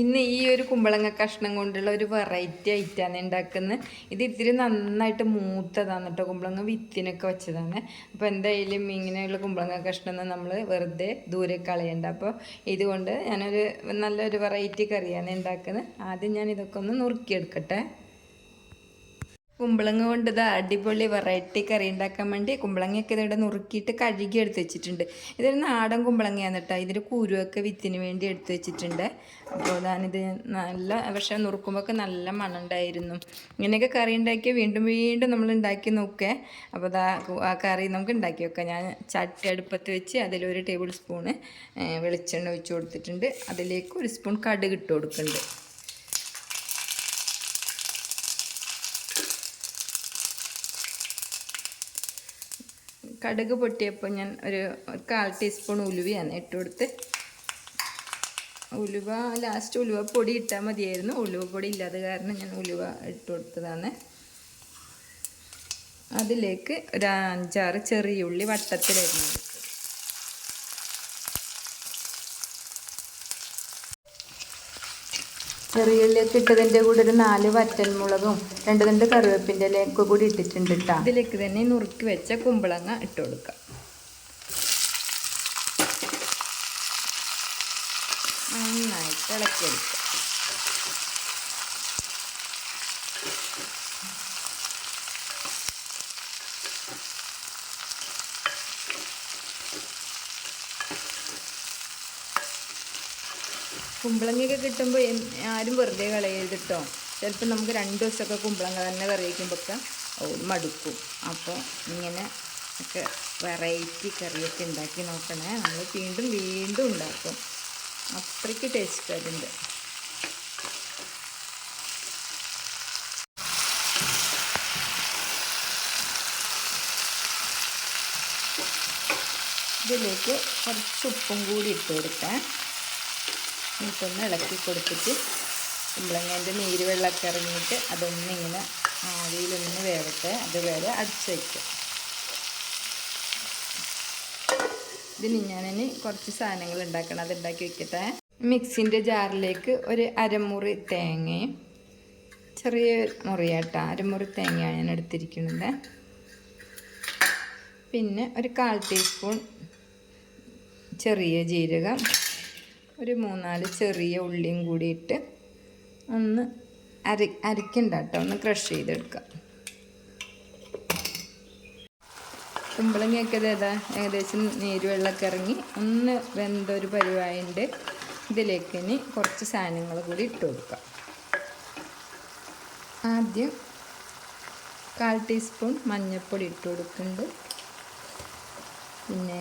ഇന്ന് ഈ ഒരു കുമ്പളങ്ങ കഷ്ണം കൊണ്ടുള്ള ഒരു വെറൈറ്റി ഐറ്റാണ് ഉണ്ടാക്കുന്നത് ഇത് ഇത്തിരി നന്നായിട്ട് മൂത്തതാണ് കേട്ടോ കുമ്പളങ്ങ വിത്തിനൊക്കെ വെച്ചതാണ്. അപ്പോൾ എന്തായാലും ഇങ്ങനെയുള്ള കുമ്പളങ്ങ കഷ്ണം നമ്മൾ വെറുതെ ദൂരെ കളയണ്ട. അപ്പോൾ ഇതുകൊണ്ട് ഞാനൊരു നല്ലൊരു വെറൈറ്റി കറിയാണ് ഉണ്ടാക്കുന്നത് ആദ്യം ഞാൻ ഇതൊക്കെ ഒന്ന് നുറുക്കിയെടുക്കട്ടെ. കുമ്പളങ്ങ കൊണ്ട് ഇത് അടിപൊളി വെറൈറ്റി കറി ഉണ്ടാക്കാൻ വേണ്ടി കുമ്പളങ്ങയൊക്കെ ഇതിവിടെ നുറുക്കിയിട്ട് കഴുകി എടുത്ത് വെച്ചിട്ടുണ്ട്. ഇതൊരു നാടൻ കുമ്പളങ്ങയാണ് കേട്ടോ. ഇതിൽ കുരുവൊക്കെ വിത്തിന് വേണ്ടി എടുത്ത് വെച്ചിട്ടുണ്ട്. അപ്പോൾ ഞാനിത് നല്ല പക്ഷേ നുറുക്കുമ്പോൾ നല്ല മണമുണ്ടായിരുന്നു. ഇങ്ങനെയൊക്കെ കറി ഉണ്ടാക്കി വീണ്ടും വീണ്ടും നമ്മൾ ഉണ്ടാക്കി നോക്കേ അപ്പോൾ അതാ ആ കറി നമുക്ക് ഉണ്ടാക്കി വെക്കാം. ഞാൻ ചട്ടി അടുപ്പത്ത് വെച്ച് അതിലൊരു ടേബിൾ സ്പൂണ് വെളിച്ചെണ്ണ ഒഴിച്ച് കൊടുത്തിട്ടുണ്ട്. അതിലേക്ക് ഒരു സ്പൂൺ കടുക് ഇട്ട് കൊടുക്കുന്നുണ്ട്. കടുക് പൊട്ടിയപ്പോൾ ഞാൻ ഒരു കാൽ ടീസ്പൂൺ ഉലുവയാണ് ഇട്ട് കൊടുത്ത് ഉലുവ ലാസ്റ്റ് ഉലുവ പൊടി ഇട്ടാൽ മതിയായിരുന്നു. ഉലുവ പൊടി ഇല്ലാതെ കാരണം ഞാൻ ഉലുവ ഇട്ട് കൊടുത്തതാണ് അതിലേക്ക് ഒരു അഞ്ചാറ് ചെറിയ ഉള്ളി വട്ടത്തിലായിരുന്നു ചെറിയ ഉള്ളിയൊക്കെ ഇട്ടതിന്റെ കൂടെ ഒരു നാല് വറ്റൽമുളകും രണ്ട് രണ്ട് കറിവേപ്പിന്റെ ഇലയൊക്കെ കൂടി ഇട്ടിട്ടുണ്ട് കേട്ടോ ഇതിലേക്ക് തന്നെ നുറുക്കി വെച്ച കുമ്പളങ്ങ ഇട്ട് കൊടുക്കാം. നന്നായിട്ട് ഇളക്കിയെടുക്കുക കുമ്പളങ്ങയൊക്കെ കിട്ടുമ്പോൾ ആരും വെറുതെ കളയരുത് കേട്ടോ ചിലപ്പോൾ നമുക്ക് രണ്ട് ദിവസമൊക്കെ കുമ്പളങ്ങ തന്നെ കറി വയ്ക്കുമ്പോഴൊക്കെ മടുക്കും. അപ്പോൾ ഇങ്ങനെ ഒക്കെ വെറൈറ്റി കറിയൊക്കെ ഉണ്ടാക്കി നോക്കണേ. നമ്മൾ വീണ്ടും വീണ്ടും ഉണ്ടാക്കും. അത്രയ്ക്ക് ടേസ്റ്റ് അതിന്റെ ഇതിലേക്ക് കുറച്ച് ഉപ്പും കൂടി ഇട്ട് കൊടുക്കാം എന്നിട്ടൊന്ന് ഇളക്കി കൊടുത്തിട്ട് കുമ്പളങ്ങേന്റെ നീര് വെള്ളമൊക്കെ ഇറങ്ങിയിട്ട് അതൊന്നിങ്ങനെ ആവിയിലൊന്ന് വേവട്ടെ. അതുവരെ അടിച്ചു വയ്ക്കുക. ഇതിന് ഞാനിനി കുറച്ച് സാധനങ്ങൾ ഉണ്ടാക്കണം. അത് ഉണ്ടാക്കി വെക്കട്ടെ. മിക്സിന്റെ ജാറിലേക്ക് ഒരു അരമുറി തേങ്ങയും ചെറിയ മുറിയാട്ട. അരമുറി തേങ്ങയാണ് ഞാൻ എടുത്തിരിക്കുന്നത്. പിന്നെ ഒരു കാൽ ടീസ്പൂൺ ചെറിയ ജീരകം. ഒരു മൂന്നാൽ ചെറിയ ഉള്ളിയും കൂടിയിട്ട് ഒന്ന് അരി അരിക്കണ്ട കേട്ടോ ഒന്ന് ക്രഷ് ചെയ്തെടുക്കുക കുമ്പളങ്ങയൊക്കെ ഏതാ ഏകദേശം നീര് വെള്ളമൊക്കെ ഇറങ്ങി ഒന്ന് വെന്തൊരു പരിവായുണ്ട് ഇതിലേക്ക് ഇനി കുറച്ച് സാധനങ്ങൾ കൂടി ഇട്ട് കൊടുക്കുക ആദ്യം കാൽ ടീസ്പൂൺ മഞ്ഞൾപ്പൊടി ഇട്ട് കൊടുക്കുന്നുണ്ട്. പിന്നെ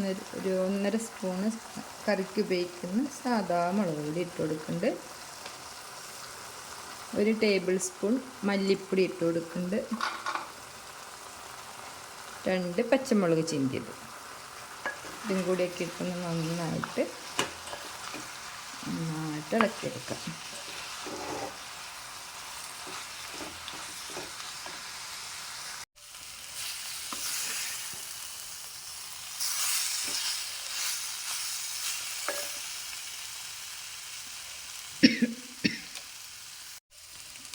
ഒന്നര- ഒരു ഒന്നര സ്പൂണ് കറിക്ക് ഉപയോഗിക്കുന്ന സാധാ മുളക് പൊടി ഇട്ട് കൊടുക്കുന്നുണ്ട്. ഒരു ടേബിൾ സ്പൂൺ മല്ലിപ്പൊടി ഇട്ട് കൊടുക്കുന്നുണ്ട്. രണ്ട് പച്ചമുളക് ചിന്തിയത് ഇതും കൂടിയൊക്കെ ഇട്ടൊന്ന് നന്നായിട്ട് നന്നായിട്ട് ഇളക്കിയെടുക്കാം.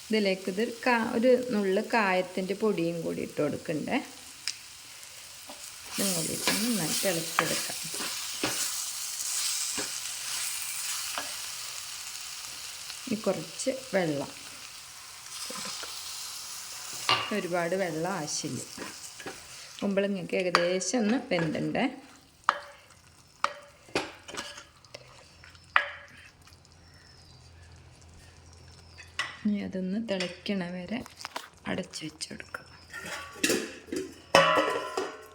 ഇതിലേക്ക് ഇത് കാ ഒരു നുള്ള് കായത്തിന്റെ പൊടിയും കൂടി ഇട്ട് കൊടുക്കണ്ടേ. ഇതും കൂടി ഇട്ട് നന്നായിട്ട് ഇളക്കിയെടുക്കാം. ഇനി കുറച്ച് വെള്ളം. ഒരുപാട് വെള്ളം ആവശ്യമില്ല. കുമ്പളങ്ങയ്ക്ക് ഏകദേശം ഒന്ന് വെന്തണ്ടേ. ഇനി അതൊന്ന് തിളയ്ക്കണ വരെ അടച്ചു വെച്ച് കൊടുക്കുക.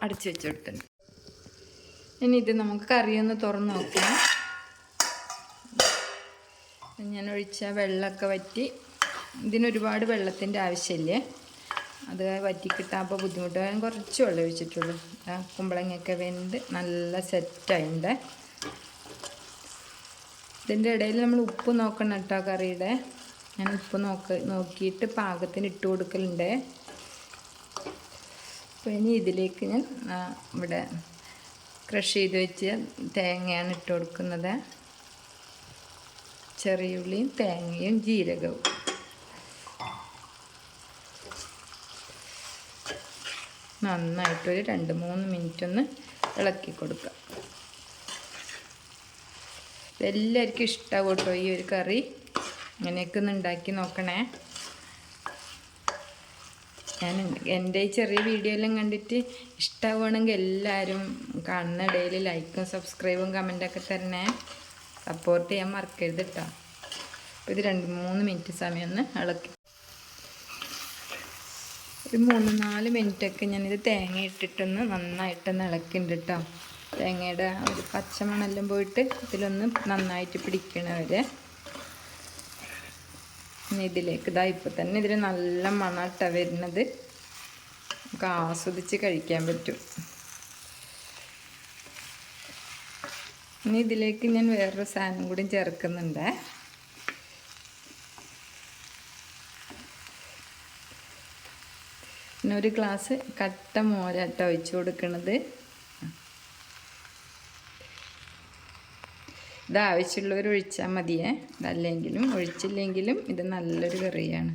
അടച്ചു വെച്ച് കൊടുക്കണം ഇനി ഇത് നമുക്ക് കറിയൊന്ന് തുറന്ന് നോക്കാം. ഞാൻ ഒഴിച്ച വെള്ളമൊക്കെ വറ്റി ഇതിനൊരുപാട് വെള്ളത്തിന്റെ ആവശ്യമില്ലേ? അത് വറ്റി കിട്ടാപ്പോൾ ബുദ്ധിമുട്ട്. ഞാൻ കുറച്ച് വെള്ളം ഒഴിച്ചിട്ടുള്ളൂ. കുമ്പളങ്ങയൊക്കെ വെന്ത് നല്ല സെറ്റായിണ്ട് ഇതിന്റെ ഇടയിൽ നമ്മൾ ഉപ്പ് നോക്കണം കേട്ടോ കറിയുടെ. ഞാൻ ഉപ്പ് നോക്ക നോക്കിയിട്ട് പാകത്തിന് ഇട്ട് കൊടുക്കലുണ്ട്. അപ്പോൾ ഇനി ഇതിലേക്ക് ഞാൻ ഇവിടെ ക്രഷ് ചെയ്ത് വെച്ച് തേങ്ങയാണ് ഇട്ട് കൊടുക്കുന്നത്. ചെറിയുള്ളിയും തേങ്ങയും ജീരകവും. നന്നായിട്ടൊരു രണ്ട് മൂന്ന് മിനിറ്റ് ഒന്ന് ഇളക്കി കൊടുക്കുക ഇതെല്ലാവർക്കും ഇഷ്ടമാകട്ടോ കേട്ടോ ഈ ഒരു കറി. ഇങ്ങനെയൊക്കെ ഒന്ന് ഉണ്ടാക്കി നോക്കണേ. ഞാൻ എന്റെ ഈ ചെറിയ വീഡിയോ എല്ലാം കണ്ടിട്ട് ഇഷ്ടമാവുകയാണെങ്കിൽ എല്ലാവരും കാണുന്ന ഡെയിലി ലൈക്കും സബ്സ്ക്രൈബും കമന്റൊക്കെ തന്നെ സപ്പോർട്ട് ചെയ്യാൻ മറക്കരുത് കേട്ടോ അപ്പോൾ ഇത് രണ്ട് മൂന്ന് മിനിറ്റ് സമയം ഒന്ന് ഇളക്കി. ഒരു മൂന്ന് നാല് മിനിറ്റൊക്കെ ഞാനിത് തേങ്ങ ഇട്ടിട്ടൊന്ന് നന്നായിട്ടൊന്ന് ഇളക്കുന്നുണ്ട് കേട്ടോ തേങ്ങയുടെ ഒരു പച്ചമണെല്ലാം പോയിട്ട് ഇതിലൊന്ന് നന്നായിട്ട് പിടിക്കണ വരെ ഇനി ഇതിലേക്ക് ഇതാ ഇപ്പോൾ തന്നെ ഇതിൽ നല്ല മണട്ട വരുന്നത്. നമുക്ക് ആസ്വദിച്ച് കഴിക്കാൻ പറ്റും. ഇനി ഇതിലേക്ക് ഞാൻ വേറൊരു സാധനം കൂടി ചേർക്കുന്നുണ്ട്. പിന്നെ ഒരു ഗ്ലാസ് കട്ട മോരാട്ട ഒഴിച്ചു കൊടുക്കുന്നത് ഇത് ആവശ്യമുള്ളവർ ഒഴിച്ചാൽ മതിയേ. ഇതല്ലെങ്കിലും ഒഴിച്ചില്ലെങ്കിലും ഇത് നല്ലൊരു കറിയാണ്.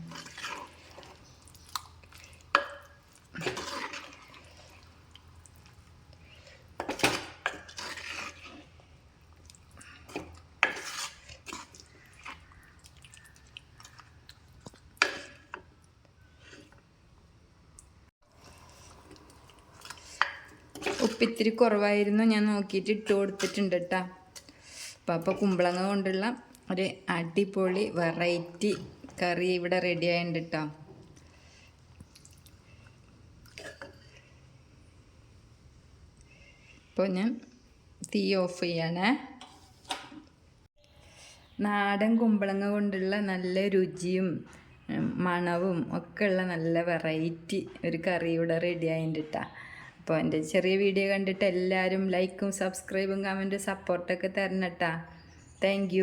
ഉപ്പിത്തിരി കുറവായിരുന്നു. ഞാൻ നോക്കിയിട്ട് ഇട്ട് കൊടുത്തിട്ടുണ്ട് കേട്ടോ അപ്പം അപ്പോൾ കുമ്പളങ്ങ കൊണ്ടുള്ള ഒരു അടിപൊളി വെറൈറ്റി കറി ഇവിടെ റെഡി ആയിട്ടുണ്ട് കേട്ടോ അപ്പോൾ ഞാൻ തീ ഓഫ് ചെയ്യണേ. നാടൻ കുമ്പളങ്ങ കൊണ്ടുള്ള നല്ല രുചിയും മണവും ഒക്കെ ഉള്ള നല്ല വെറൈറ്റി ഒരു കറി ഇവിടെ റെഡി ആയിട്ടുണ്ട് അപ്പോൾ എന്റെ ചെറിയ വീഡിയോ കണ്ടിട്ട് എല്ലാവരും ലൈക്കും സബ്സ്ക്രൈബും കമന്റും സപ്പോർട്ടൊക്കെ തരണം കേട്ടാ താങ്ക്